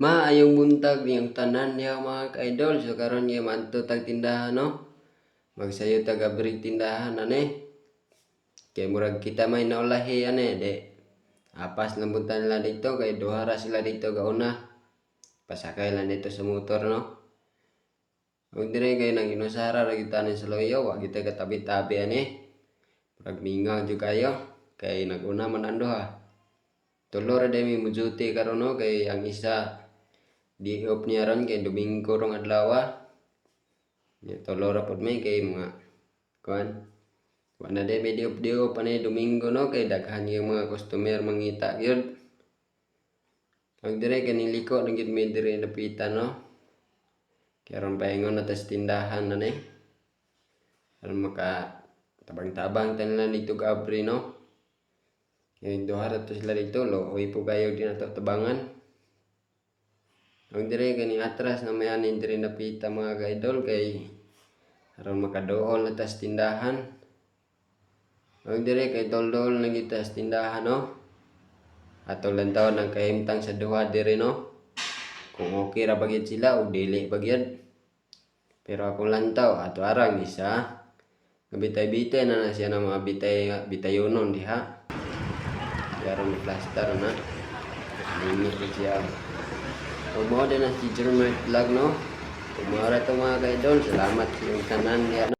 Maayong buntag niyang tanan niya mga ka-idol. So karon niya manto tag tindahan no. Magsayo tag abrig tindahan ane. Kay murag kita may naulahi ane de. Apas lang punta nila dito kay duhara sila dito gauna. Pasakay lang dito sa motor no. Huwag dire kayo nang inusara ra kita sa loyo, wa kita katabi-tabi ani. Murag mingaw jud kayo. Kay naguna man ando ha. Tulo ra dai mi mujuti karon no kay ang isa di off niya ron kay Domingo rong adlaw. Ya tulo ra pod may kay mga kuan. Wala dai may di off di off ani Domingo no kay daghan yung mga customer mangita gyud. Pag dire kay niliko nang gid mi dire napitan no. Kaya ron paingon na tas tindahan na ni. Aron maka tabang-tabang tanan dito gabri no. Yung duha ra to sila dito, looy kayo din ato tabangan. Ang dire kani atras na may anin dire napita mga ka-idol kay aron makadool na tas tindahan. Ang dire kay dol-dol na kita sa tindahan no. Ato lang taon ang kahimtang sa duha dire no. Kung okay ra bagid sila o dili bagid. Pero akong lantaw ato arang isa. Bitay-bitay na na siya ng mga bitay bitayonon diha. May plaster na. Limit siya. Kung mo din na si Jeremiah Vlog, no? Mo ito mga kaidol, salamat sa iyong tanan?